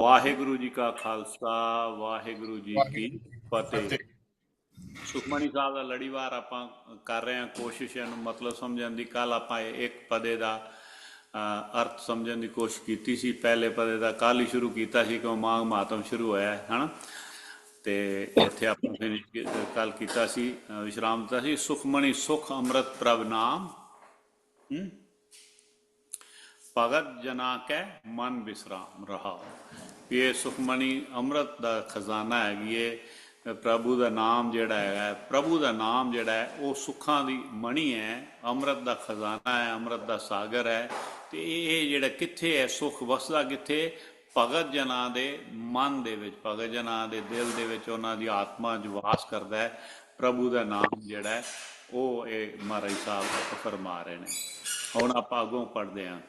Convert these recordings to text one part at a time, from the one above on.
ਵਾਹਿਗੁਰੂ ਜੀ ਕਾ ਖਾਲਸਾ ਵਾਹਿਗੁਰੂ ਜੀ ਕੀ ਫਤਿਹ। ਸੁਖਮਨੀ ਸਾਹਿਬ ਦਾ ਲੜੀਵਾਰ ਆਪਾਂ ਕਰ ਰਹੇ ਹਾਂ ਕੋਸ਼ਿਸ਼ ਇਹਨੂੰ ਮਤਲਬ ਸਮਝਣ ਦੀ। ਕੱਲ ਆਪਾਂ ਇੱਕ ਪਦੇ ਦਾ ਅਰਥ ਸਮਝਣ ਦੀ ਕੋਸ਼ਿਸ਼ ਕੀਤੀ ਸੀ। ਪਹਿਲੇ ਪਦੇ ਦਾ ਕੱਲ ਹੀ ਸ਼ੁਰੂ ਕੀਤਾ ਸੀ ਕਿ ਮਾਂਗ ਮਾਤਮ ਸ਼ੁਰੂ ਹੋਇਆ ਹੈ ਹਨਾ? ਤੇ ਇੱਥੇ ਆਪਾਂ ਫਿਨਿਸ਼ ਕੱਲ ਕੀਤਾ ਸੀ ਵਿਸ਼ਰਾਮ ਦਿੱਤਾ ਸੀ। ਸੁਖਮਨੀ ਸੁਖ ਅੰਮ੍ਰਿਤ ਪ੍ਰਭ ਨਾਮ? ਭਗਤ ਜਨਾ ਕੈ ਮਨ ਵਿਸਰਾਮ ਵੀ ਇਹ ਸੁਖਮਣੀ ਅੰਮ੍ਰਿਤ ਦਾ ਖਜ਼ਾਨਾ ਹੈਗੀ ਇਹ ਪ੍ਰਭੂ ਦਾ ਨਾਮ ਜਿਹੜਾ ਹੈਗਾ ਪ੍ਰਭੂ ਦਾ ਨਾਮ ਜਿਹੜਾ ਹੈ, ਉਹ ਸੁੱਖਾਂ ਦੀ ਮਣੀ ਹੈ, ਅੰਮ੍ਰਿਤ ਦਾ ਖਜ਼ਾਨਾ ਹੈ, ਅੰਮ੍ਰਿਤ ਦਾ ਸਾਗਰ ਹੈ। ਤੇ ਇਹ ਜਿਹੜਾ ਕਿੱਥੇ ਹੈ, ਸੁਖ ਵਸਦਾ ਕਿੱਥੇ? ਭਗਤ ਜਨਾਂ ਦੇ ਮਨ ਦੇ ਵਿੱਚ, ਭਗਤ ਜਨਾਂ ਦੇ ਦਿਲ ਦੇ ਵਿੱਚ ਉਹਨਾਂ ਦੀ ਆਤਮਾ ਜੋ ਵਾਸ ਕਰਦਾ ਹੈ। ਪ੍ਰਭੂ ਦਾ ਨਾਮ ਜਿਹੜਾ ਹੈ, ਉਹ ਇਹ ਮਹਾਰਾਜ ਸਾਹਿਬ ਫਰਮਾ ਰਹੇ ਨੇ। ਹੁਣ ਆਪਾਂ ਅੱਗੋਂ ਪੜ੍ਹਦੇ ਹਾਂ।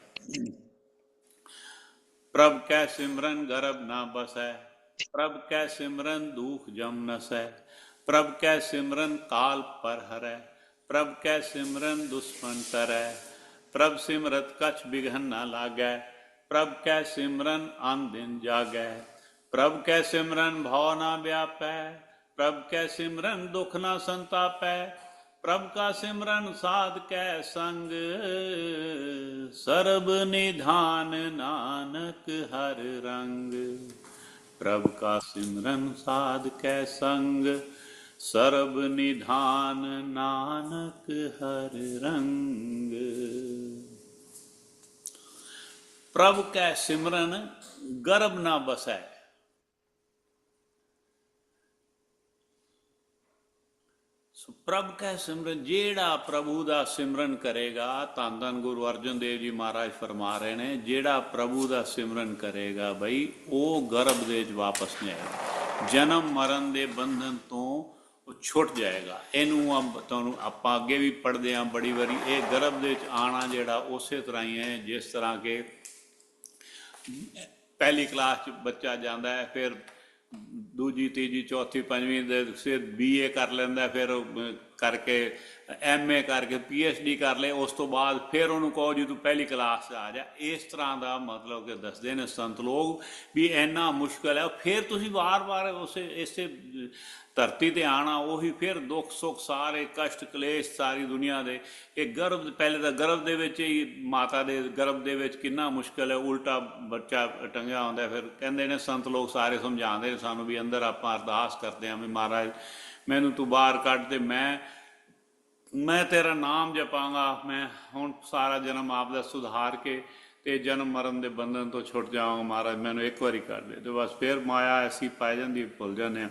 ਪ੍ਰਭ ਕੈ ਸਿਮਰਨ ਗਰਬ ਨਾ ਬਸੈ ਪ੍ਰਭ ਕੈ ਸਿਮਰਨ ਦੁਖ ਜਮ ਨਸੈ ਪ੍ਰਭ ਕੈ ਸਿਮਰਨ ਕਾਲ ਪਰ ਹਰੈ ਪ੍ਰਭ ਕੈ ਸਿਮਰਨ ਦੁਸ਼ਮਨ ਤਰੈ ਪ੍ਰਭ ਸਿਮਰਤ ਕਛ ਬਿਘਨ ਨਾ ਲਾਗੈ ਪ੍ਰਭ ਕੈ ਸਿਮਰਨ ਅਨ ਦਿਨ ਜਾਗੈ ਪ੍ਰਭ ਕੈ ਸਿਮਰਨ ਭਉ ਨਾ ਵਿਆਪੈ ਪ੍ਰਭ ਕੈ ਸਿਮਰਨ ਦੁਖ ਨਾ ਸੰਤਾਪੈ ਪ੍ਰਭ ਕਾ ਸਿਮਰਨ ਸਾਧ ਕੈ ਸੰਗ ਸਰਬ ਨਿਧਾਨ ਨਾਨਕ ਹਰ ਰੰਗ ਪ੍ਰਭ ਕਾ ਸਿਮਰਨ ਸਾਧ ਕੈ ਸੰਗ ਸਰਬ ਨਿਧਾਨ ਨਾਨਕ ਹਰ ਰੰਗ ਪ੍ਰਭ ਕੈ ਸਿਮਰਨ ਗਰਬ ਨਾ ਬਸੈ ਸੋ ਪ੍ਰਭ ਕੈ ਸਿਮਰਨ, ਜਿਹੜਾ ਪ੍ਰਭੂ ਦਾ ਸਿਮਰਨ ਕਰੇਗਾ, ਧੰਨ ਧੰਨ ਗੁਰੂ ਅਰਜਨ ਦੇਵ ਜੀ ਮਹਾਰਾਜ ਫਰਮਾ ਰਹੇ ਨੇ, ਜਿਹੜਾ ਪ੍ਰਭੂ ਦਾ ਸਿਮਰਨ ਕਰੇਗਾ ਬਈ, ਉਹ ਗਰਭ ਦੇ ਵਿੱਚ ਵਾਪਸ ਨਹੀਂ ਆਏਗਾ। ਜਨਮ ਮਰਨ ਦੇ ਬੰਧਨ ਤੋਂ ਉਹ ਛੁੱਟ ਜਾਏਗਾ। ਇਹਨੂੰ ਆ ਤੁਹਾਨੂੰ ਆਪਾਂ ਅੱਗੇ ਵੀ ਪੜ੍ਹਦੇ ਆਂ ਬੜੀ ਵਾਰੀ, ਇਹ ਗਰਭ ਦੇ ਵਿੱਚ ਆਣਾ ਜਿਹੜਾ ਉਸੇ ਤਰ੍ਹਾਂ ਹੀ ਹੈ, ਜਿਸ ਤਰ੍ਹਾਂ ਕਿ ਪਹਿਲੀ ਕਲਾਸ ਚ ਬੱਚਾ ਜਾਂਦਾ ਹੈ, ਫਿਰ ਦੂਜੀ ਤੀਜੀ ਚੌਥੀ ਪੰਜਵੀਂ ਦੇ ਫਿਰ ਬੀਏ ਕਰ ਲੈਂਦਾ ਫਿਰ ਉਹ, ਕਰਕੇ ਐਮਏ ਕਰਕੇ ਪੀਐਚਡੀ ਕਰ ਲਏ, ਉਸ ਤੋਂ ਬਾਅਦ ਫਿਰ ਉਹਨੂੰ ਕਹੋ ਜੀ ਤੂੰ ਪਹਿਲੀ ਕਲਾਸ 'ਚ ਆ ਜਾ। ਇਸ ਤਰ੍ਹਾਂ ਦਾ ਮਤਲਬ ਕਿ ਦੱਸਦੇ ਨੇ ਸੰਤ ਲੋਕ ਵੀ ਇੰਨਾ ਮੁਸ਼ਕਲ ਹੈ। ਫਿਰ ਤੁਸੀਂ ਵਾਰ-ਵਾਰ ਉਸੇ, ਇਸੇ ਧਰਤੀ ਤੇ ਆਣਾ ਉਹੀ ਫਿਰ ਦੁੱਖ ਸੁੱਖ ਸਾਰੇ ਕਸ਼ਟ ਕਲੇਸ਼ ਸਾਰੀ ਦੁਨੀਆ ਦੇ। ਇਹ ਗਰਭ, ਪਹਿਲੇ ਤਾਂ ਗਰਭ ਦੇ ਵਿੱਚ ਹੀ ਮਾਤਾ ਦੇ ਗਰਭ ਦੇ ਵਿੱਚ ਕਿੰਨਾ ਮੁਸ਼ਕਲ ਹੈ। ਉਲਟਾ ਬੱਚਾ ਟੰਗਿਆ ਹੁੰਦਾ ਫਿਰ ਕਹਿੰਦੇ ਨੇ ਸੰਤ ਲੋਕ ਸਾਰੇ ਸਮਝਾਉਂਦੇ ਨੇ ਸਾਨੂੰ ਵੀ ਅੰਦਰ ਆਪਾਂ ਅਰਦਾਸ ਕਰਦੇ ਹਾਂ ਵੀ ਮਹਾਰਾਜ ਮੈਨੂੰ ਤੂੰ ਬਾਹਰ ਕੱਢ ਤੇ ਮੈਂ ਮੈਂ ਤੇਰਾ ਨਾਮ ਜਪਾਂਗਾ, ਮੈਂ ਹੁਣ ਸਾਰਾ ਜਨਮ ਆਪ ਦਾ ਸੁਧਾਰ ਕੇ ਤੇ ਜਨਮ ਮਰਨ ਦੇ ਬੰਧਨ ਤੋਂ ਛੁੱਟ ਜਾਵਾਂਗਾ ਮਹਾਰਾਜ, ਮੈਨੂੰ ਇੱਕ ਵਾਰੀ ਕਰ ਦੇ। ਤੇ ਬਸ ਫਿਰ ਮਾਇਆ ਐਸੀ ਪੈ ਜਾਂਦੀ ਭੁੱਲ ਜਾਂਦੇ ਹਾਂ।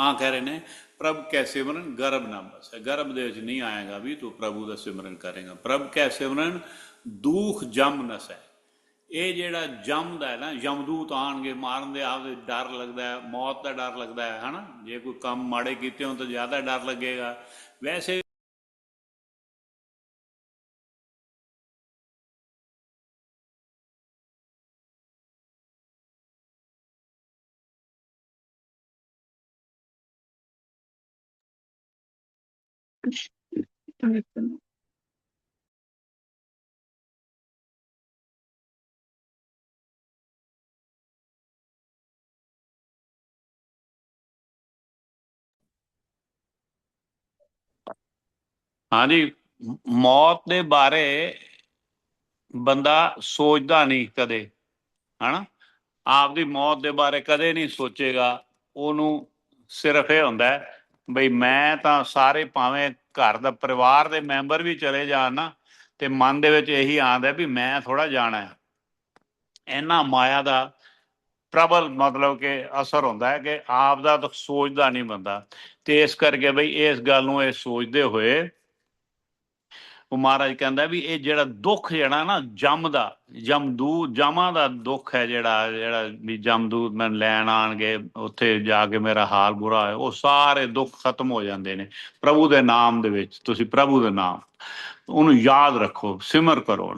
ਆ ਕਹਿ ਰਹੇ ਨੇ, ਪ੍ਰਭ ਕੈ ਸਿਮਰਨ, ਗਰਭ ਨਾ ਬਸ ਗਰਭ ਦੇ ਵਿੱਚ ਨਹੀਂ ਆਏਗਾ ਵੀ ਤੂੰ ਪ੍ਰਭੂ ਦਾ ਸਿਮਰਨ ਕਰੇਗਾ। ਪ੍ਰਭ ਕੈ ਸਿਮਰਨ, ਦੁਖ ਜਮ ਨਸੈ ਇਹ ਜਿਹੜਾ ਜਮਦਾ ਹੈ ਨਾ, ਯਮਦੂਤ ਆਣਗੇ, ਮਾਰਨ ਦੇ ਆਪਦੇ ਡਰ ਲੱਗਦਾ ਹੈ, ਮੌਤ ਦਾ ਡਰ ਲੱਗਦਾ ਹੈ, ਹਨਾ? ਜੇ ਕੋਈ ਕੰਮ ਮਾੜੇ ਕੀਤੇ ਹੋਣ ਤਾਂ ਜ਼ਿਆਦਾ ਡਰ ਲੱਗੇਗਾ। ਵੈਸੇ ਹਾਂਜੀ, ਮੌਤ ਦੇ ਬਾਰੇ ਬੰਦਾ ਸੋਚਦਾ ਨਹੀਂ ਕਦੇ, ਹਨਾ? ਆਪਦੀ ਮੌਤ ਦੇ ਬਾਰੇ ਕਦੇ ਨਹੀਂ ਸੋਚੇਗਾ, ਉਹਨੂੰ ਸਿਰਫ ਇਹ ਹੁੰਦਾ ਬਈ ਮੈਂ ਤਾਂ ਸਾਰੇ ਭਾਵੇਂ ਘਰ ਦਾ ਪਰਿਵਾਰ ਦੇ ਮੈਂਬਰ ਵੀ ਚਲੇ ਜਾਣ ਨਾ, ਤੇ ਮਨ ਦੇ ਵਿੱਚ ਇਹੀ ਆਉਂਦਾ ਵੀ ਮੈਂ ਥੋੜਾ ਜਾਣਾ ਹੈ। ਇਹਨਾਂ ਮਾਇਆ ਦਾ ਪ੍ਰਬਲ ਮਤਲਬ ਕਿ ਅਸਰ ਹੁੰਦਾ ਹੈ ਕਿ ਆਪ ਦਾ ਤਾਂ ਸੋਚਦਾ ਨਹੀਂ ਬੰਦਾ, ਤੇ ਇਸ ਕਰਕੇ ਬਈ ਇਸ ਗੱਲ ਨੂੰ ਇਹ ਸੋਚਦੇ ਹੋਏ ਉਹ ਮਹਾਰਾਜ ਕਹਿੰਦਾ ਵੀ ਇਹ ਜਿਹੜਾ ਦੁੱਖ ਜਿਹੜਾ ਨਾ ਜਮ ਦਾ ਜਮਦੂ ਜਮਾਂ ਦਾ ਦੁੱਖ ਹੈ ਜਿਹੜਾ ਜਿਹੜਾ ਵੀ ਜਮਦੂਤ ਮੈਨੂੰ ਲੈਣ ਆਣਗੇ ਉੱਥੇ ਜਾ ਕੇ ਮੇਰਾ ਹਾਲ ਬੁਰਾ ਹੋਇਆ, ਉਹ ਸਾਰੇ ਦੁੱਖ ਖਤਮ ਹੋ ਜਾਂਦੇ ਨੇ। ਪ੍ਰਭੂ ਦੇ ਨਾਮ ਦੇ ਵਿੱਚ, ਤੁਸੀਂ ਪ੍ਰਭੂ ਦੇ ਨਾਮ ਉਹਨੂੰ ਯਾਦ ਰੱਖੋ, ਸਿਮਰ ਕਰੋ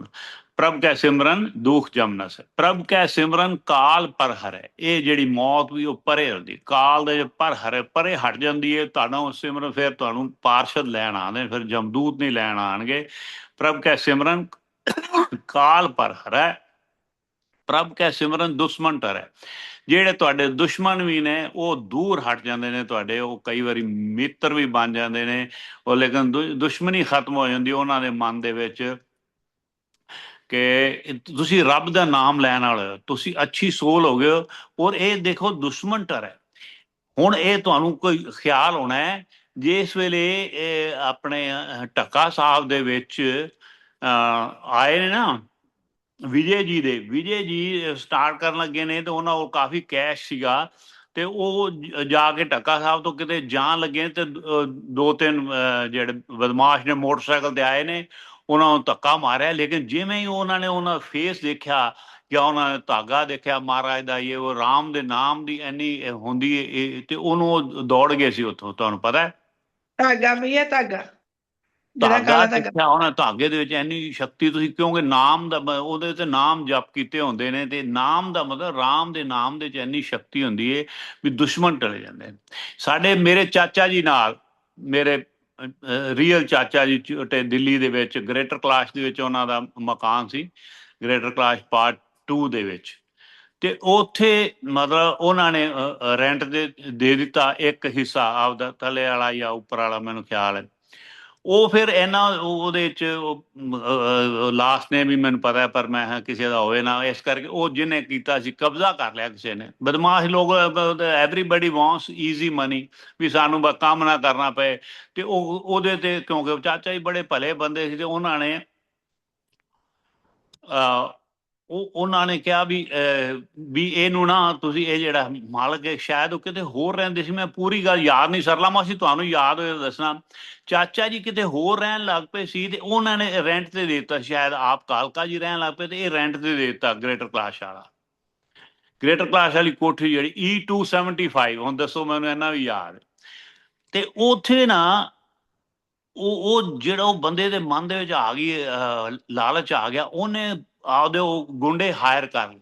ਪ੍ਰਭ ਕੈ ਸਿਮਰਨ ਦੁਖ ਜਮਨਸ ਪ੍ਰਭ ਕੈ ਸਿਮਰਨ ਕਾਲ ਪਰ ਹਰੈ। ਇਹ ਜਿਹੜੀ ਮੌਤ ਵੀ ਉਹ ਪਰੇ ਹੁੰਦੀ ਕਾਲ ਦੇ ਪਰ ਹਰੇ ਪਰੇ ਹਟ ਜਾਂਦੀ ਹੈ। ਤੁਹਾਨੂੰ ਸਿਮਰਨ ਫਿਰ ਤੁਹਾਨੂੰ ਪਾਰਸ਼ਦ ਲੈਣ ਆਉਂਦੇ ਨੇ, ਫਿਰ ਜਮਦੂਤ ਨਹੀਂ ਲੈਣ ਆਣਗੇ ਪ੍ਰਭ ਕੈ ਸਿਮਰਨ ਕਾਲ ਪਰ ਹਰੈ। ਪ੍ਰਭ ਕੈ ਸਿਮਰਨ ਦੁਸ਼ਮਣ ਟਰੈ। ਜਿਹੜੇ ਤੁਹਾਡੇ ਦੁਸ਼ਮਣ ਵੀ ਨੇ ਉਹ ਦੂਰ ਹਟ ਜਾਂਦੇ ਨੇ ਤੁਹਾਡੇ। ਉਹ ਕਈ ਵਾਰੀ ਮਿੱਤਰ ਵੀ ਬਣ ਜਾਂਦੇ ਨੇ। ਉਹ ਲੇਕਿਨ ਦੁ- ਦੁਸ਼ਮਣੀ ਖਤਮ ਹੋ ਜਾਂਦੀ ਉਹਨਾਂ ਦੇ ਮਨ ਦੇ ਵਿੱਚ ਕਿ ਤੁਸੀਂ ਰੱਬ ਦਾ ਨਾਮ ਲੈਣ ਵਾਲੇ ਤੁਸੀਂ ਅੱਛੀ ਸੋਲ ਹੋ ਹੋ ਔਰ ਇਹ ਦੇਖੋ ਦੁਸ਼ਮਣ ਟਰ ਹੈ। ਹੁਣ ਇਹ ਤੁਹਾਨੂੰ ਕੋਈ ਖਿਆਲ ਹੋਣਾ ਹੈ ਜਿਸ ਵੇਲੇ ਆਪਣੇ ਅਹ, ਸਾਹਿਬ ਦੇ ਵਿੱਚ ਆਏ ਨੇ ਨਾ ਵਿਜੇ ਜੀ ਦੇ ਵਿਜੇ ਜੀ ਸਟਾਰਟ ਕਰਨ ਲੱਗੇ ਨੇ ਤੇ ਉਹਨਾਂ ਕੋਲ ਕਾਫੀ ਕੈਸ਼ ਸੀਗਾ ਤੇ ਉਹ ਜਾ ਕੇ ਢੱਕਾ ਸਾਹਿਬ ਤੋਂ ਕਿਤੇ ਜਾਣ ਲੱਗੇ ਨੇ ਤੇ ਦੋ ਤਿੰਨ ਜਿਹੜੇ ਬਦਮਾਸ਼ ਨੇ ਮੋਟਰਸਾਈਕਲ ਤੇ ਆਏ ਨੇ ਉਹਨਾਂ ਨੂੰ ਧੱਕਾ ਮਾਰਿਆ ਲੇਕਿਨ ਜਿਵੇਂ ਹੀ ਉਹਨਾਂ ਨੇ ਉਹਨਾਂ ਫੇਸ ਦੇਖਿਆ ਜਾਂ ਉਹਨਾਂ ਨੇ ਧਾਗਾ ਦੇਖਿਆ ਮਹਾਰਾਜ ਦਾ ਇਹ ਉਹ ਰਾਮ ਦੇ ਨਾਮ ਦੀ ਇਹ ਹੁੰਦੀ ਹੈ ਤੇ ਉਹਨੂੰ ਉਹ ਦੌੜ ਗਏ ਸੀ ਉੱਥੋਂ ਤੁਹਾਨੂੰ ਪਤਾ ਹੈ? ਧਾਗਾ ਧਾਗਾ। ਜਿਹੜਾ ਧਾਗਾ ਧਾਗਾ। ਦੇਖਿਆ ਉਹਨਾਂ ਧਾਗੇ ਦੇ ਵਿੱਚ ਇੰਨੀ ਸ਼ਕਤੀ ਤੁਸੀਂ ਕਿਉਂਕਿ ਨਾਮ ਦਾ ਉਹਦੇ ਤੇ ਨਾਮ ਜਪ ਕੀਤੇ ਹੁੰਦੇ ਨੇ ਤੇ ਨਾਮ ਦਾ ਮਤਲਬ ਰਾਮ ਦੇ ਨਾਮ ਦੇ ਵਿੱਚ ਇੰਨੀ ਸ਼ਕਤੀ ਹੁੰਦੀ ਹੈ ਵੀ ਦੁਸ਼ਮਣ ਟਲੇ ਜਾਂਦੇ ਨੇ। ਸਾਡੇ ਮੇਰੇ ਚਾਚਾ ਜੀ ਨਾਲ ਮੇਰੇ ਰੀਅਲ ਚਾਚਾ ਜੀ ਚ- ਤੇ ਦਿੱਲੀ ਦੇ ਵਿੱਚ ਗ੍ਰੇਟਰ ਕਲਾਸ ਦੇ ਵਿੱਚ ਉਹਨਾਂ ਦਾ ਮਕਾਨ ਸੀ ਗ੍ਰੇਟਰ ਕਲਾਸ ਪਾਰਟ 2 ਦੇ ਵਿੱਚ। ਤੇ ਉੱਥੇ ਮਤਲਬ ਉਹਨਾਂ ਨੇ ਰੈਂਟ ਦੇ ਦੇ ਦਿੱਤਾ ਇੱਕ ਹਿੱਸਾ, ਆਪਦਾ ਥੱਲੇ ਵਾਲਾ ਜਾਂ ਉੱਪਰ ਵਾਲਾ, ਮੈਨੂੰ ਖਿਆਲ ਹੈ। ਉਹ ਫਿਰ ਇਹਨਾਂ ਉਹਦੇ ਚ ਲਾਸਟ ਨੇ ਵੀ ਮੈਨੂੰ ਪਤਾ ਹੈ ਪਰ ਮੈਂ ਕਿਹਾ ਕਿਸੇ ਦਾ ਹੋਵੇ ਨਾ ਇਸ ਕਰਕੇ ਉਹ ਜਿਹਨੇ ਕੀਤਾ ਸੀ ਕਬਜ਼ਾ ਕਰ ਲਿਆ ਕਿਸੇ ਨੇ। ਬਦਮਾਸ਼ ਲੋਕ ਐਵਰੀਬਾਡੀ ਵਾਂਟਸ ਈਜ਼ੀ ਮਨੀ ਵੀ ਸਾਨੂੰ ਬਸ ਕੰਮ ਨਾ ਕਰਨਾ ਪਏ। ਤੇ ਉਹ ਉਹਦੇ ਤੇ ਕਿਉਂਕਿ ਚਾਚਾ ਜੀ ਬੜੇ ਭਲੇ ਬੰਦੇ ਸੀ ਤੇ ਉਹਨਾਂ ਨੇ ਅਹ, ਉਹ ਉਹਨਾਂ ਨੇ ਕਿਹਾ ਵੀ ਅਹ, ਵੀ ਇਹਨੂੰ ਨਾ ਤੁਸੀਂ ਇਹ ਜਿਹੜਾ ਮਾਲਕ ਹੈ ਸ਼ਾਇਦ ਉਹ ਕਿਤੇ ਹੋਰ ਰਹਿੰਦੇ ਸੀ। ਮੈਂ ਪੂਰੀ ਗੱਲ ਯਾਦ ਨਹੀਂ ਸਰਲਾ ਮਾਸੀ ਤੁਹਾਨੂੰ ਯਾਦ ਹੋਏ ਦੱਸਣਾ। ਚਾਚਾ ਜੀ ਕਿਤੇ ਹੋਰ ਰਹਿਣ ਲੱਗ ਪਏ ਸੀ ਤੇ ਉਹਨਾਂ ਨੇ ਰੈਂਟ ਤੇ ਦੇ ਦਿੱਤਾ। ਸ਼ਾਇਦ ਆਪ ਕਾਲਕਾ ਜੀ ਰਹਿਣ ਲੱਗ ਪਏ ਤੇ ਇਹ ਰੈਂਟ ਤੇ ਦੇ ਦਿੱਤਾ ਗ੍ਰੇਟਰ ਕਲਾਸ ਵਾਲਾ। ਗ੍ਰੇਟਰ ਕਲਾਸ ਵਾਲੀ ਕੋਠੀ ਜਿਹੜੀ E275 ਹੁਣ ਦੱਸੋ ਮੈਨੂੰ ਇਹਨਾਂ ਵੀ ਯਾਦ। ਤੇ ਉੱਥੇ ਨਾ ਉਹ ਉਹ ਜਿਹੜਾ ਉਹ ਬੰਦੇ ਦੇ ਮਨ ਦੇ ਵਿੱਚ ਆ ਗਈ ਲਾਲਚ ਆ ਗਿਆ। ਉਹਨੇ ਆਪਦੇ ਉਹ ਗੁੰਡੇ ਹਾਇਰ ਕਰ ਲਏ।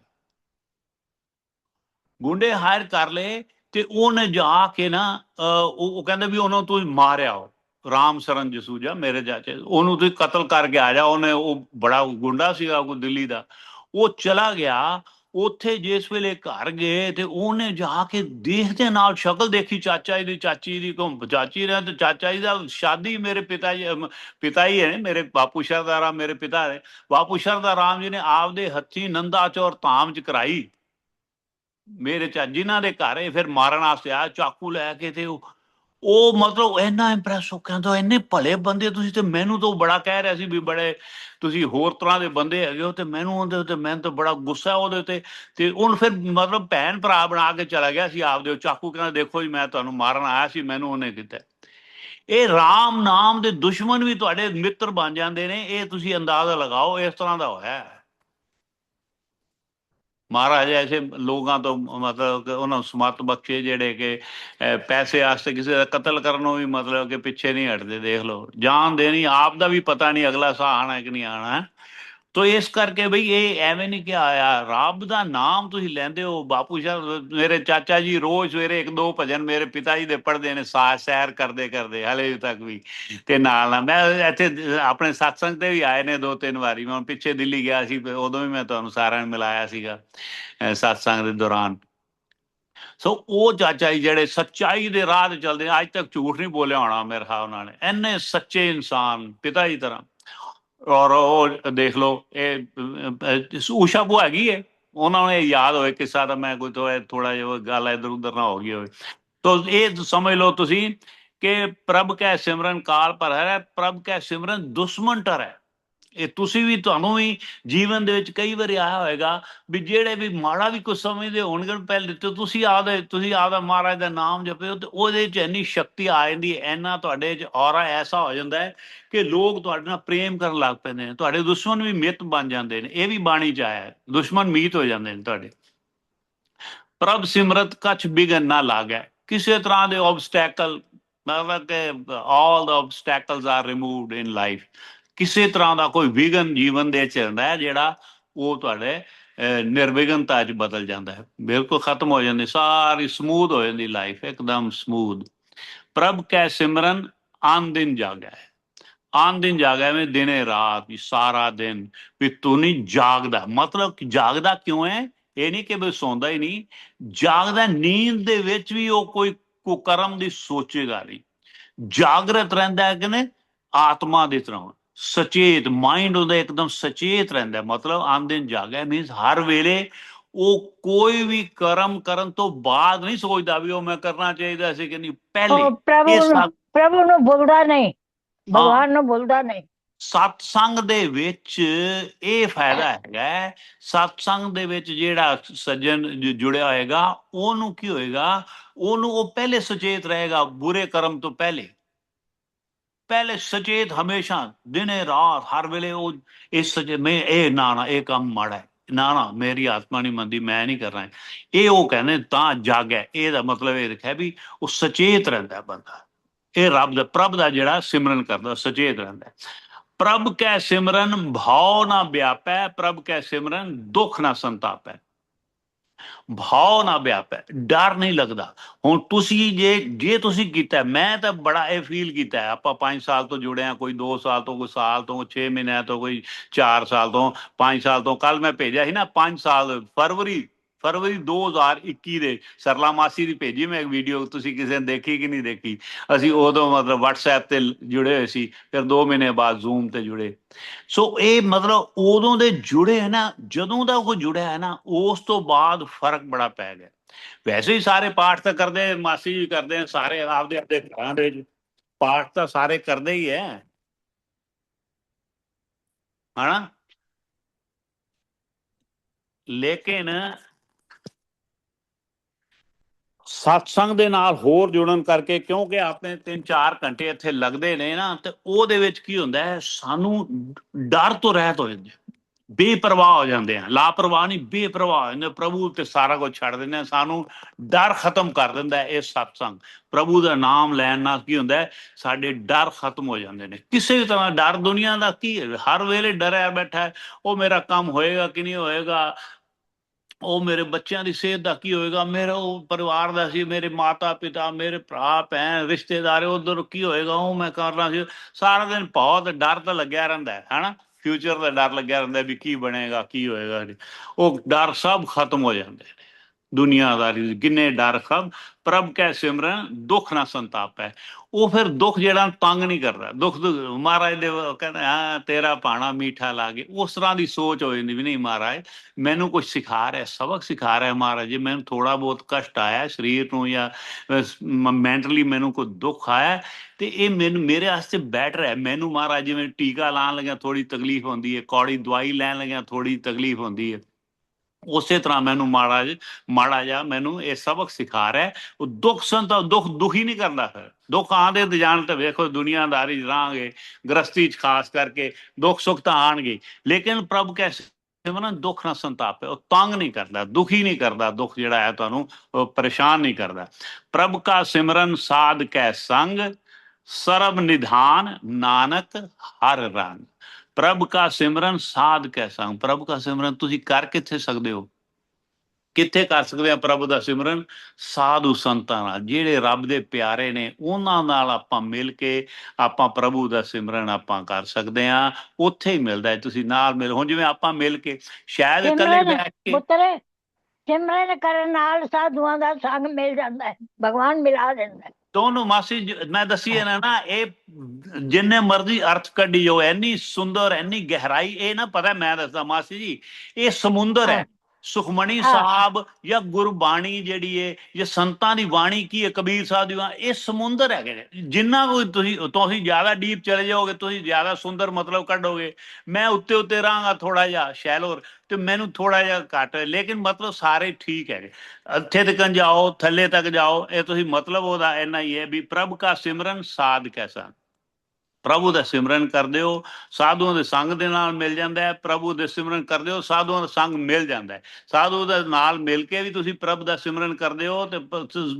ਗੁੰਡੇ ਹਾਇਰ ਕਰ ਲਏ ਤੇ ਉਹਨੇ ਜਾ ਕੇ ਨਾ ਅਹ, ਉਹ ਉਹ ਕਹਿੰਦਾ ਵੀ ਉਹਨੂੰ ਤੂੰ ਮਾਰਿਆ ਉਹ ਰਾਮ ਸਰਨ ਜਸੂਜਾ ਮੇਰੇ ਚਾਚੇ ਉਹਨੂੰ ਤੁਸੀਂ ਕਤਲ ਕਰਕੇ ਆ ਜਾ ਉਹਨੇ ਉਹ ਬੜਾ ਗੁੰਡਾ ਸੀਗਾ ਕੋਈ ਦਿੱਲੀ ਦਾ। ਉਹ ਚਲਾ ਗਿਆ ਉੱਥੇ ਜਿਸ ਵੇਲੇ ਘਰ ਗਏ ਤੇ ਉਹਨੇ ਜਾ ਕੇ ਦੇਖਦੇ ਨਾਲ ਸ਼ਕਲ ਦੇਖੀ, ਚਾਚਾ ਜੀ ਦੀ, ਚਾਚੀ ਦੀ ਘੁੰਮ, ਚਾਚੀ ਨੇ ਤੇ ਚਾਚਾ ਜੀ ਦਾ ਸ਼ਾਦੀ ਮੇਰੇ ਪਿਤਾ ਜੀ ਪਿਤਾ ਹੀ ਹੈ, ਮੇਰੇ ਬਾਪੂ ਸ਼ਰਦਾਰਾ ਮੇਰੇ ਪਿਤਾ ਨੇ। ਬਾਪੂ ਸ਼ਰਦਾ ਰਾਮ ਜੀ ਨੇ ਆਪਦੇ ਹੱਥੀਂ ਨੰਦਾ ਚੌਰ ਧਾਮ ਚ ਕਰਾਈ। ਮੇਰੇ ਚਾਚੀ ਜਿਨ੍ਹਾਂ ਦੇ ਘਰ ਇਹ ਫਿਰ ਮਾਰਨ ਵਾਸਤੇ ਆ ਚਾਕੂ ਲੈ ਕੇ ਤੇ ਉਹ ਉਹ ਮਤਲਬ ਇੰਨਾ ਇੰਪ੍ਰੈਸ ਹੋ ਕਹਿੰਦਾ ਇੰਨੇ ਭਲੇ ਬੰਦੇ ਤੁਸੀਂ ਤੇ ਮੈਨੂੰ ਤਾਂ ਉਹ ਬੜਾ ਕਹਿ ਰਿਹਾ ਸੀ ਵੀ ਬੜੇ ਤੁਸੀਂ ਹੋਰ ਤਰ੍ਹਾਂ ਦੇ ਬੰਦੇ ਹੈਗੇ ਹੋ ਤੇ ਮੈਨੂੰ ਉਹਦੇ ਉੱਤੇ, ਮੈਨੂੰ ਤਾਂ ਬੜਾ ਗੁੱਸਾ ਉਹਦੇ ਉੱਤੇ ਤੇ ਉਹਨ ਫਿਰ ਮਤਲਬ ਭੈਣ ਭਰਾ ਬਣਾ ਕੇ ਚਲਾ ਗਿਆ ਸੀ ਆਪਦੇ, ਉਹ ਚਾਕੂ ਕਹਿੰਦਾ, ਦੇਖੋ ਜੀ, ਮੈਂ ਤੁਹਾਨੂੰ ਮਾਰਨ ਆਇਆ ਸੀ, ਮੈਨੂੰ ਉਹਨੇ ਦਿੱਤਾ। ਇਹ RAM ਨਾਮ ਦੇ ਦੁਸ਼ਮਣ ਵੀ ਤੁਹਾਡੇ ਮਿੱਤਰ ਬਣ ਜਾਂਦੇ ਨੇ, ਇਹ ਤੁਸੀਂ ਅੰਦਾਜ਼ਾ ਲਗਾਓ, ਇਸ ਤਰ੍ਹਾਂ ਦਾ ਹੋਇਆ। ਮਹਾਰਾਜ ਐਸੇ ਲੋਕਾਂ ਤੋਂ ਮਤਲਬ ਕਿ ਉਹਨਾਂ ਨੂੰ ਸਮਤ ਬਖਸ਼ੇ ਜਿਹੜੇ ਕਿ ਪੈਸੇ ਆਸਤੇ ਕਿਸੇ ਦਾ ਕਤਲ ਕਰਨੋਂ ਵੀ ਮਤਲਬ ਕਿ ਪਿੱਛੇ ਨਹੀਂ ਹਟਦੇ, ਦੇਖ ਲਓ। ਜਾਨ ਦੇਣੀ ਆਪ ਦਾ ਵੀ ਪਤਾ ਨਹੀਂ ਅਗਲਾ ਸਾਹ ਆਣਾ ਕਿ ਨਹੀਂ ਆਣਾ ਤੋ ਇਸ ਕਰਕੇ ਬਈ ਇਹ ਐਵੇਂ ਨਹੀਂ ਕਿ ਆਇਆ ਰੱਬ ਦਾ ਨਾਮ ਤੁਸੀਂ ਲੈਂਦੇ ਹੋ। ਬਾਪੂ ਸ਼ਾਹ ਮੇਰੇ ਚਾਚਾ ਜੀ ਰੋਜ਼ ਸਵੇਰੇ ਇੱਕ ਦੋ ਭਜਨ ਮੇਰੇ ਪਿਤਾ ਜੀ ਦੇ ਪੜ੍ਹਦੇ ਨੇ, ਸਾ, ਸੈਰ ਕਰਦੇ ਕਰਦੇ, ਹਲੇ ਤੱਕ ਵੀ। ਤੇ ਨਾਲ ਨਾਲ ਮੈਂ ਇੱਥੇ ਆਪਣੇ satsang ਤੇ ਵੀ ਆਏ ਨੇ ਦੋ ਤਿੰਨ ਵਾਰੀ। ਮੈਂ ਹੁਣ ਪਿੱਛੇ ਦਿੱਲੀ ਗਿਆ ਸੀ ਉਦੋਂ ਵੀ ਮੈਂ ਤੁਹਾਨੂੰ ਸਾਰਿਆਂ ਨੂੰ ਮਿਲਾਇਆ ਸੀਗਾ, ਅਹ satsang ਦੇ ਦੌਰਾਨ। ਸੋ ਉਹ ਚਾਚਾ ਜੀ ਜਿਹੜੇ ਸੱਚਾਈ ਦੇ ਰਾਹ ਤੇ ਚੱਲਦੇ ਅੱਜ ਤੱਕ ਝੂਠ ਨਹੀਂ ਬੋਲਿਆ ਹੋਣਾ ਮੇਰੇ ਹਿਸਾਬ ਨਾਲ। ਇੰਨੇ ਸੱਚੇ ਇਨਸਾਨ, ਪਿਤਾ ਜੀ ਤਰ੍ਹਾਂ। ਔਰ ਉਹ ਦੇਖ ਲਓ, ਇਹ ਊਸ਼ਾ ਭੂਆ ਹੈਗੀ ਹੈ ਉਹਨਾਂ ਨੂੰ ਇਹ ਯਾਦ ਹੋਏ ਕਿੱਸਾ ਤਾਂ ਮੈਂ ਕੋਈ ਥੋੜਾ ਜਿਹਾ ਗੱਲ ਇਧਰ ਉਧਰ ਨਾ ਹੋ ਗਈ ਹੋਵੇ। ਤੋ ਇਹ ਸਮਝ ਲਓ ਤੁਸੀਂ ਕਿ ਪ੍ਰਭ ਕੈ ਸਿਮਰਨ ਕਾਲ ਪਰ ਹੈ, ਪ੍ਰਭ ਕੈ ਸਿਮਰਨ ਦੁਸ਼ਮਣ ਟਰ ਹੈ। ਇਹ ਤੁਸੀਂ ਵੀ, ਤੁਹਾਨੂੰ ਵੀ ਜੀਵਨ ਦੇ ਵਿੱਚ ਕਈ ਵਾਰੀ ਆਇਆ ਹੋਏਗਾ ਵੀ ਜਿਹੜੇ ਵੀ ਮਾੜਾ ਵੀ ਕੁਝ ਸਮਝਦੇ ਹੋਣਗੇ, ਪਹਿਲੇ ਤੇ ਤੁਸੀਂ ਆਪਦੇ, ਤੁਸੀਂ ਆਪਦਾ ਮਹਾਰਾਜ ਦਾ ਨਾਮ ਜਪਿਓ ਤੇ ਉਹਦੇ ਚ ਇੰਨੀ ਸ਼ਕਤੀ ਆ ਜਾਂਦੀ ਹੈ, ਇੰਨਾ ਤੁਹਾਡੇ ਚ ਔਰਾ ਐਸਾ ਹੋ ਜਾਂਦਾ ਹੈ ਕਿ ਲੋਕ ਤੁਹਾਡੇ ਨਾਲ ਪ੍ਰੇਮ ਕਰਨ ਲੱਗ ਪੈਂਦੇ ਨੇ, ਤੁਹਾਡੇ ਦੁਸ਼ਮਣ ਵੀ ਮਿੱਤ ਬਣ ਜਾਂਦੇ ਨੇ, ਇਹ ਵੀ ਬਾਣੀ ਚ ਆਇਆ ਦੁਸ਼ਮਣ ਮੀਤ ਹੋ ਜਾਂਦੇ ਨੇ ਤੁਹਾਡੇ। ਪ੍ਰਭ ਸਿਮਰਤ ਕਛ ਬਿਗਨ ਨਾ ਲਾਗੈ, ਕਿਸੇ ਤਰ੍ਹਾਂ ਦੇ ਆਬਸਟੈਕਲ ਮਤਲਬ ਕਿ all the obstacles are removed in life ਕਿਸੇ ਤਰ੍ਹਾਂ ਦਾ ਕੋਈ ਵਿਗਨ ਜੀਵਨ ਦੇ ਚ ਹੁੰਦਾ ਹੈ, ਜਿਹੜਾ ਉਹ ਤੁਹਾਡੇ ਨਿਰਵਿਘਨਤਾ ਚ ਬਦਲ ਜਾਂਦਾ ਹੈ। ਬਿਲਕੁਲ ਖਤਮ ਹੋ ਜਾਂਦੀ, ਸਾਰੀ ਸਮੂਥ ਹੋ ਜਾਂਦੀ ਲਾਈਫ ਇੱਕਦਮ ਸਮੂਥ। ਪ੍ਰਭ ਕੈ ਸਿਮਰਨ, ਆਨ ਦਿਨ ਜਾਗਿਆ ਹੈ ਆਨ ਦਿਨ ਜਾਗਿਆ ਮੈਂ ਦਿਨੇ ਰਾਤ, ਵੀ ਸਾਰਾ ਦਿਨ ਵੀ ਤੂੰ ਨਹੀਂ ਜਾਗਦਾ। ਮਤਲਬ ਕਿ ਜਾਗਦਾ ਕਿਉਂ ਹੈ? ਇਹ ਨਹੀਂ ਕਿ ਬਈ ਸੌਂਦਾ ਹੀ ਨਹੀਂ। ਜਾਗਦਾ ਨੀਂਦ ਦੇ ਵਿੱਚ ਵੀ ਉਹ ਕੋਈ ਕੁਕਰਮ ਦੀ ਸੋਚੇਗਾ ਨਹੀਂ। ਜਾਗਰਤ ਰਹਿੰਦਾ ਹੈ ਕਿ ਨੇ ਆਤਮਾ ਦੀ ਤਰ੍ਹਾਂ। ਸਚੇਤ ਮਾਈਂਡ ਉਹਦਾ ਇੱਕਦਮ ਸਚੇਤ ਰਹਿੰਦਾ। ਮਤਲਬ ਆਨ ਦਿਨ ਜਾਗਾ ਮੀਨਸ ਹਰ ਵੇਲੇ ਉਹ ਕੋਈ ਵੀ ਕਰਮ ਕਰਨ ਤੋਂ ਬਾਅਦ ਨਹੀਂ ਸੋਚਦਾ ਵੀ ਉਹ ਮੈਂ ਕਰਨਾ ਚਾਹੀਦਾ ਸੀ ਕਿ ਨਹੀਂ। ਪਹਿਲੇ ਪ੍ਰਭੂ ਇਹ ਨੂੰ ਸਤ ਪ੍ਰਭੂ ਨੂੰ ਭੁੱਲਦਾ ਨਹੀਂ। ਭਗਵਾਨ ਨੂੰ ਭੁੱਲਦਾ ਨਹੀਂ। ਸਤਸੰਗ ਦੇ ਵਿੱਚ ਇਹ ਫਾਇਦਾ ਹੈਗਾ ਹੈ, ਸਤਸੰਗ ਦੇ ਵਿੱਚ ਜਿਹੜਾ ਸੱਜਣ ਜੁੜਿਆ ਹੋਏਗਾ ਉਹਨੂੰ ਕੀ ਹੋਏਗਾ? ਉਹਨੂੰ ਉਹ ਪਹਿਲੇ ਸੁਚੇਤ ਰਹੇਗਾ ਬੁਰੇ ਕਰਮ ਤੋਂ ਪਹਿਲੇ। ਪਹਿਲੇ ਸਚੇਤ ਹਮੇਸ਼ਾ ਦਿਨੇ ਰਾਤ ਹਰ ਵੇਲੇ ਉਹ ਇਸ ਸਚੇ ਮੈਂ ਇਹ ਨਾ ਨਾ ਇਹ ਕੰਮ ਮਾੜਾ ਹੈ ਨਾ ਨਾ ਮੇਰੀ ਆਤਮਾ ਨਹੀਂ ਮੰਨਦੀ ਮੈਂ ਨਹੀਂ ਕਰਨਾ ਹੈ। ਇਹ ਉਹ ਕਹਿੰਦੇ ਤਾਂ ਜਾਗੈ ਇਹਦਾ ਮਤਲਬ ਇਹ ਹੈ ਵੀ ਉਹ ਸਚੇਤ ਰਹਿੰਦਾ ਬੰਦਾ ਇਹ ਰੱਬ ਦਾ ਪ੍ਰਭ ਦਾ ਜਿਹੜਾ ਸਿਮਰਨ ਕਰਦਾ ਸਚੇਤ ਰਹਿੰਦਾ ਪ੍ਰਭ ਕੈ ਸਿਮਰਨ ਭਾਉ ਨਾ ਵਿਆਪੈ ਪ੍ਰਭ ਕੈ ਸਿਮਰਨ ਦੁੱਖ ਨਾ ਸੰਤਾਪੈ ਭਾਵ ਨਾ ਵਿਆਪੈ, ਡਰ ਨਹੀਂ ਲੱਗਦਾ ਹੁਣ ਤੁਸੀਂ ਜੇ ਜੇ ਤੁਸੀਂ ਕੀਤਾ, ਮੈਂ ਤਾਂ ਬੜਾ ਇਹ ਫੀਲ ਕੀਤਾ ਹੈ। ਆਪਾਂ 5 ਸਾਲ ਤੋਂ ਜੁੜੇ ਆ ਕੋਈ 2 ਸਾਲ ਤੋਂ, ਕੋਈ ਸਾਲ ਤੋਂ 6 ਮਹੀਨਿਆਂ ਤੋਂ, ਕੋਈ 4 ਸਾਲ ਤੋਂ 5 ਸਾਲ ਤੋਂ ਕੱਲ ਮੈਂ ਭੇਜਿਆ ਸੀ ਨਾ 5 ਸਾਲ ਫਰਵਰੀ ਫਰਵਰੀ 2021 ਦੇ ਸਰਲਾ ਮਾਸੀ ਦੀ ਭੇਜੀ ਮੈਂ ਇੱਕ ਵੀਡੀਓ ਤੁਸੀਂ ਕਿਸੇ ਨੇ ਦੇਖੀ ਕਿ ਨਹੀਂ ਦੇਖੀ? ਅਸੀਂ ਉਦੋਂ ਮਤਲਬ WhatsApp ਤੇ ਜੁੜੇ ਹੋਏ ਸੀ, ਫਿਰ 2 ਮਹੀਨੇ ਬਾਅਦ Zoom ਤੇ ਜੁੜੇ। ਸੋ ਇਹ ਮਤਲਬ ਉਦੋਂ ਦੇ ਜੁੜੇ ਹੈ ਨਾ, ਜਦੋਂ ਦਾ ਉਹ ਜੁੜਿਆ ਹੈ ਨਾ, ਉਸ ਤੋਂ ਬਾਅਦ ਫ਼ਰਕ ਬੜਾ ਪੈ ਗਿਆ। ਵੈਸੇ ਹੀ ਸਾਰੇ ਪਾਠ ਤਾਂ ਕਰਦੇ ਮਾਸੀ ਜੀ ਕਰਦੇ ਸਾਰੇ ਆਪਦੇ ਆਪਦੇ ਘਰਾਂ ਦੇ ਪਾਠ ਤਾਂ ਸਾਰੇ ਕਰਦੇ ਹੀ ਐ ਹਨਾ? ਲੇਕਿਨ ਸਤਸੰਗ ਦੇ ਨਾਲ ਹੋਰ ਜੁੜਨ ਕਰਕੇ ਕਿਉਂਕਿ ਆਪਣੇ 3-4 ਘੰਟੇ ਇੱਥੇ ਲੱਗਦੇ ਨੇ ਨਾ, ਤੇ ਉਹਦੇ ਵਿੱਚ ਕੀ ਹੁੰਦਾ ਹੈ, ਸਾਨੂੰ ਡਰ ਤੋਂ ਰਹਿਤ ਹੋ ਜਾਂਦੇ ਬੇਪਰਵਾਹ ਹੋ ਜਾਂਦੇ ਆ। ਲਾਪਰਵਾਹ ਨਹੀਂ, ਬੇਪਰਵਾਹ ਹੋ ਜਾਂਦੇ ਪ੍ਰਭੂ ਤੇ ਸਾਰਾ ਕੁਝ ਛੱਡ ਦਿੰਦੇ ਆ। ਸਾਨੂੰ ਡਰ ਖਤਮ ਕਰ ਦਿੰਦਾ ਇਹ ਸਤਸੰਗ। ਪ੍ਰਭੂ ਦਾ ਨਾਮ ਲੈਣ ਨਾਲ ਕੀ ਹੁੰਦਾ ਸਾਡੇ ਡਰ ਖਤਮ ਹੋ ਜਾਂਦੇ ਨੇ। ਕਿਸੇ ਵੀ ਤਰ੍ਹਾਂ ਡਰ ਦੁਨੀਆ ਦਾ ਕੀ ਹਰ ਵੇਲੇ ਡਰਿਆ ਬੈਠਾ ਉਹ ਮੇਰਾ ਕੰਮ ਹੋਏਗਾ ਕਿ ਨਹੀਂ ਹੋਏਗਾ? ਉਹ ਮੇਰੇ ਬੱਚਿਆਂ ਦੀ ਸਿਹਤ ਦਾ ਕੀ ਹੋਏਗਾ? ਮੇਰਾ ਉਹ ਪਰਿਵਾਰ ਦਾ ਸੀ, ਮੇਰੇ ਮਾਤਾ ਪਿਤਾ, ਮੇਰੇ ਭਰਾ, ਭੈਣ, ਰਿਸ਼ਤੇਦਾਰ, ਉਧਰ ਕੀ ਹੋਏਗਾ? ਉਹ ਮੈਂ ਕਰਨਾ ਸੀ। ਸਾਰਾ ਦਿਨ ਬਹੁਤ ਡਰ ਤਾਂ ਲੱਗਿਆ ਰਹਿੰਦਾ ਹੈ, ਹਨਾ? ਫਿਊਚਰ ਦਾ ਡਰ ਲੱਗਿਆ ਰਹਿੰਦਾ ਵੀ ਕੀ ਬਣੇਗਾ, ਕੀ ਹੋਏਗਾ? ਉਹ ਡਰ ਸਭ ਖਤਮ ਹੋ ਜਾਂਦੇ। ਦੁਨੀਆਦਾਰੀ ਦੇ ਕਿੰਨੇ ਡਰ ਸਭ। ਪ੍ਰਭ ਕੈ ਸਿਮਰਨ, ਦੁੱਖ ਨਾ ਸੰਤਾਪ। ਹੈ ਉਹ ਫਿਰ ਦੁੱਖ ਜਿਹੜਾ ਤੰਗ ਨਹੀਂ ਕਰਦਾ ਦੁੱਖ ਮਹਾਰਾਜ ਦੇ ਉਹ ਹਾਂ, ਤੇਰਾ ਪਾਣਾ ਮੀਠਾ ਲਾਗੇ ਉਸ ਤਰ੍ਹਾਂ ਦੀ ਸੋਚ ਹੋ ਜਾਂਦੀ ਵੀ ਨਹੀਂ ਮਹਾਰਾਜ, ਮੈਨੂੰ ਕੁਝ ਸਿਖਾ ਰਿਹਾ, ਸਬਕ ਸਿਖਾ ਰਿਹਾ ਮਹਾਰਾਜ ਜੀ। ਮੈਨੂੰ ਥੋੜਾ ਬਹੁਤ ਕਸ਼ਟ ਆਇਆ ਸਰੀਰ ਨੂੰ ਜਾਂ ਮੈਂਟਲੀ ਮੈਨੂੰ ਕੋਈ ਦੁੱਖ ਆਇਆ ਤੇ ਇਹ ਮੈਨੂੰ, ਮੇਰੇ ਵਾਸਤੇ ਬੈਟਰ ਹੈ। ਮੈਨੂੰ ਮਹਾਰਾਜ ਜਿਵੇਂ ਟੀਕਾ ਲਾਉਣ ਲੱਗਿਆ ਥੋੜੀ ਤਕਲੀਫ ਹੁੰਦੀ ਹੈ, ਕੌੜੀ ਦਵਾਈ ਲੈਣ ਲੱਗਿਆ ਥੋੜੀ ਤਕਲੀਫ ਹੁੰਦੀ ਹੈ। ਉਸੇ ਤਰ੍ਹਾਂ ਮੈਨੂੰ ਮਾੜਾ ਜਿਹਾ ਮਾੜਾ ਜਿਹਾ ਮੈਨੂੰ ਇਹ ਸਬਕ ਸਿਖਾ ਰਿਹਾ ਉਹ ਦੁੱਖ ਸੰਤਾ, ਦੁੱਖ ਦੁਖੀ ਨਹੀਂ ਕਰਦਾ ਫਿਰ। ਦੁੱਖ ਆਂਦੇ ਤੇ ਜਾਣ ਤੇ ਵੇਖੋ ਦੁਨੀਆਦਾਰੀ 'ਚ ਗ੍ਰਸਤੀ ਚ ਖਾਸ ਕਰਕੇ ਦੁੱਖ ਸੁੱਖ ਤਾਂ ਆਣਗੇ ਲੇਕਿਨ ਪ੍ਰਭ ਕੈ ਸਿਮਰਨ ਦੁੱਖ ਨਾ ਸੰਤਾਪ, ਉਹ ਤੰਗ ਨਹੀਂ ਕਰਦਾ, ਦੁਖੀ ਨਹੀਂ ਕਰਦਾ, ਦੁੱਖ ਜਿਹੜਾ ਹੈ ਤੁਹਾਨੂੰ, ਉਹ ਪਰੇਸ਼ਾਨ ਨਹੀਂ ਕਰਦਾ। ਪ੍ਰਭ ਕਾ ਸਿਮਰਨ ਸਾਧ ਕੈ ਸੰਗ, ਸਰਬ ਨਿਧਾਨ ਨਾਨਕ ਹਰ ਰੰਗ। ਪ੍ਰਭ ਕਾ ਸਿਮਰਨ ਸਾਧ ਕੈ ਸੰਗ। ਪ੍ਰਭ ਕਾ ਸਿਮਰਨ ਤੁਸੀਂ ਕਰ ਕਿੱਥੇ ਸਕਦੇ ਹੋ? ਕਿੱਥੇ ਕਰ ਸਕਦੇ ਆ ਪ੍ਰਭ ਦਾ ਸਿਮਰਨ? ਸਾਧੂ ਸੰਤਾਂ ਨਾਲ। ਜਿਹੜੇ ਰੱਬ ਦੇ ਪਿਆਰੇ ਨੇ ਉਹਨਾਂ ਨਾਲ ਆਪਾਂ ਮਿਲ ਕੇ ਆਪਾਂ ਪ੍ਰਭੂ ਦਾ ਸਿਮਰਨ ਆਪਾਂ ਕਰ ਸਕਦੇ ਆ। ਉੱਥੇ ਹੀ ਮਿਲਦਾ ਹੈ ਤੁਸੀਂ ਨਾਲ ਮਿਲ ਹੁਣ ਜਿਵੇਂ ਆਪਾਂ ਮਿਲ ਕੇ ਸ਼ਾਇਦ ਇਕੱਲੇ ਬੈਠ ਕੇ ਪੁੱਤਰੇ ਸਿਮਰਨ ਕਰਨ ਨਾਲ ਸਾਧੂਆਂ ਦਾ ਸੰਗ ਮਿਲ ਜਾਂਦਾ ਹੈ ਭਗਵਾਨ ਮਿਲਾ ਦਿੰਦਾ ਹੈ। ਉਹਨੂੰ ਮਾਸੀ ਮੈਂ ਦੱਸੀ ਇਹਨਾਂ ਨਾ, ਇਹ ਜਿੰਨੇ ਮਰਜ਼ੀ ਅਰਥ ਕੱਢੀ ਜੋ ਐਨੀ ਸੁੰਦਰ ਐਨੀ ਗਹਿਰਾਈ, ਇਹ ਨਾ ਪਤਾ ਮੈਂ ਦੱਸਦਾ, ਮਾਸੀ ਜੀ, ਇਹ ਸਮੁੰਦਰ ਹੈ। ਸੁਖਮਣੀ ਹਾਂ। ਸਾਹਿਬ ਜਾਂ ਗੁਰਬਾਣੀ ਜਿਹੜੀ ਹੈ ਇਹ ਸੰਤਾਂ ਦੀ ਬਾਣੀ ਕੀ ਹੈ ਕਬੀਰ ਸਾਹਿਬ ਦੀ ਇਹ ਸਮੁੰਦਰ ਹੈਗੇ ਨੇ। ਜਿੰਨਾ ਕੋਈ ਤੁਸੀਂ ਤੁਸੀਂ ਜ਼ਿਆਦਾ ਡੀਪ ਚਲੇ ਜਾਓਗੇ ਤੁਸੀਂ ਜ਼ਿਆਦਾ ਸੁੰਦਰ ਮਤਲਬ ਕੱਢੋਗੇ। ਮੈਂ ਉੱਤੇ ਉੱਤੇ ਰਹਾਂਗਾ ਥੋੜਾ ਜਿਹਾ ਸ਼ੈਲੋ ਤੇ ਮੈਨੂੰ ਥੋੜਾ ਜਿਹਾ ਘੱਟ ਲੇਕਿਨ ਮਤਲਬ ਸਾਰੇ ਠੀਕ ਹੈਗੇ। ਇੱਥੇ ਤੱਕ ਜਾਓ ਥੱਲੇ ਤੱਕ ਜਾਓ ਇਹ ਤੁਸੀਂ ਮਤਲਬ ਉਹਦਾ ਇੰਨਾ ਹੀ ਹੈ ਵੀ ਪ੍ਰਭ ਕਾ ਸਿਮਰਨ ਸਾਧ ਕੈਸਾ ਪ੍ਰਭੂ ਦਾ ਸਿਮਰਨ ਕਰਦੇ ਹੋ ਸਾਧੂਆਂ ਦੇ ਸੰਗ ਦੇ ਨਾਲ ਮਿਲ ਜਾਂਦਾ ਹੈ, ਪ੍ਰਭੂ ਦੇ ਸਿਮਰਨ ਕਰਦੇ ਹੋ ਸਾਧੂਆਂ ਦਾ ਸੰਗ ਮਿਲ ਜਾਂਦਾ ਹੈ। ਸਾਧੂ ਦੇ ਨਾਲ ਮਿਲ ਕੇ ਵੀ ਤੁਸੀਂ ਪ੍ਰਭ ਦਾ ਸਿਮਰਨ ਕਰਦੇ ਹੋ ਤੇ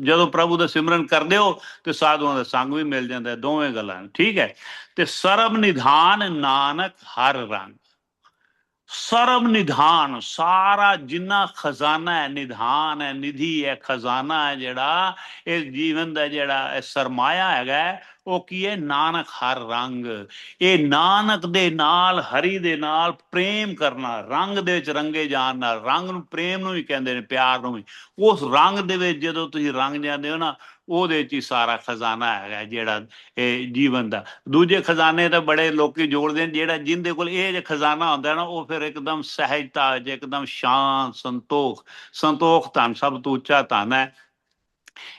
ਜਦੋਂ ਪ੍ਰਭੂ ਦਾ ਸਿਮਰਨ ਕਰਦੇ ਹੋ ਤੇ ਸਾਧੂਆਂ ਦਾ ਸੰਗ ਵੀ ਮਿਲ ਜਾਂਦਾ ਹੈ, ਦੋਵੇਂ ਗੱਲਾਂ ਠੀਕ ਹੈ? ਤੇ ਸਰਬ ਨਿਧਾਨ ਨਾਨਕ ਹਰ ਰੰਗ। ਸਰਬ ਨਿਧਾਨ, ਸਾਰਾ ਜਿੰਨਾ ਖਜ਼ਾਨਾ ਹੈ, ਨਿਧਾਨ ਹੈ, ਨਿਧੀ ਹੈ, ਖਜ਼ਾਨਾ ਹੈ ਜਿਹੜਾ ਇਹ ਜੀਵਨ ਦਾ ਜਿਹੜਾ ਇਹ ਸਰਮਾਇਆ ਹੈਗਾ ਉਹ ਕੀ ਹੈ? ਨਾਨਕ ਹਰ ਰੰਗ। ਇਹ ਨਾਨਕ ਦੇ ਨਾਲ, ਹਰੀ ਦੇ ਨਾਲ ਪ੍ਰੇਮ ਕਰਨਾ, ਰੰਗ ਦੇ ਵਿੱਚ ਰੰਗੇ ਜਾਣ ਨਾਲ, ਰੰਗ ਨੂੰ ਪ੍ਰੇਮ ਨੂੰ ਵੀ ਕਹਿੰਦੇ ਨੇ, ਪਿਆਰ ਨੂੰ ਵੀ। ਉਸ ਰੰਗ ਦੇ ਵਿੱਚ ਜਦੋਂ ਤੁਸੀਂ ਰੰਗ ਜਾਂਦੇ ਹੋ ਨਾ ਉਹਦੇ 'ਚ ਹੀ ਸਾਰਾ ਖਜ਼ਾਨਾ ਹੈਗਾ ਜਿਹੜਾ ਇਹ ਜੀਵਨ ਦਾ। ਦੂਜੇ ਖਜ਼ਾਨੇ ਤਾਂ ਬੜੇ ਲੋਕੀ ਜੋੜਦੇ ਨੇ, ਜਿਹੜਾ ਜਿੰਦੇ ਕੋਲ ਇਹ ਜੇ ਖਜ਼ਾਨਾ ਹੁੰਦਾ ਨਾ, ਉਹ ਫਿਰ ਇੱਕਦਮ ਸਹਿਜਤਾ ਚ, ਇੱਕਦਮ ਸ਼ਾਂਤ, ਸੰਤੋਖ। ਸੰਤੋਖ ਧਨ ਸਭ ਤੋਂ ਉੱਚਾ ਧਨ ਹੈ।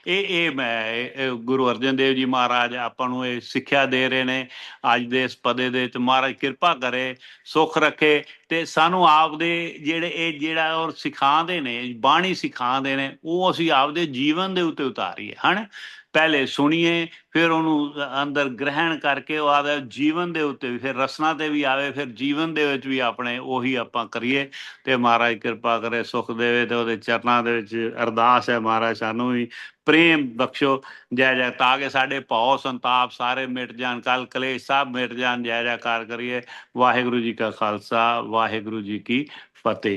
ਇਹ ਇਹ ਮੈਂ ਗੁਰੂ ਅਰਜਨ ਦੇਵ ਜੀ ਮਹਾਰਾਜ ਆਪਾਂ ਨੂੰ ਇਹ ਸਿੱਖਿਆ ਦੇ ਰਹੇ ਨੇ। ਅੱਜ ਦੇ ਇਸ ਪਦੇ ਦੇ ਵਿੱਚ ਮਹਾਰਾਜ ਕਿਰਪਾ ਕਰੇ, ਸੁਖ ਰੱਖੇ। ਤੇ ਸਾਨੂੰ ਆਪਦੇ ਜਿਹੜੇ ਇਹ ਜਿਹੜਾ ਔਰ ਸਿਖਾਉਂਦੇ ਨੇ, ਬਾਣੀ ਸਿਖਾਉਂਦੇ ਨੇ, ਉਹ ਅਸੀਂ ਆਪਦੇ ਜੀਵਨ ਦੇ ਉੱਤੇ ਉਤਾਰੀਏ, ਹਨ? ਪਹਿਲੇ ਸੁਣੀਏ, ਫਿਰ ਉਹਨੂੰ ਅੰਦਰ ਗ੍ਰਹਿਣ ਕਰਕੇ ਉਹ ਆਦਾ ਜੀਵਨ ਦੇ ਉੱਤੇ ਵੀ, ਫਿਰ ਰਸਨਾ ਤੇ ਵੀ ਆਵੇ, ਫਿਰ ਜੀਵਨ ਦੇ ਵਿੱਚ ਵੀ ਆਪਣੇ ਉਹੀ ਆਪਾਂ ਕਰੀਏ। ਤੇ ਮਹਾਰਾਜ ਕਿਰਪਾ ਕਰੇ, ਸੁਖ ਦੇਵੇ ਤੇ ਉਹਦੇ ਚਰਨਾਂ ਦੇ ਵਿੱਚ ਅਰਦਾਸ ਹੈ ਮਹਾਰਾਜ, ਸਾਨੂੰ ਵੀ ਪ੍ਰੇਮ ਬਖਸ਼ੋ, ਜੈ ਜੈ ਤਾਂ ਕਿ ਸਾਡੇ ਭਉ ਸੰਤਾਪ, ਸਾਰੇ ਮਿਟ ਜਾਣ ਕਲ ਕਲੇਸ਼ ਸਭ ਮਿਟ ਜਾਣ, ਜੈ ਜੈਕਾਰ ਕਰੀਏ। ਵਾਹਿਗੁਰੂ ਜੀ ਕਾ ਖਾਲਸਾ, ਵਾਹਿਗੁਰੂ ਜੀ ਕੀ ਫਤਿਹ।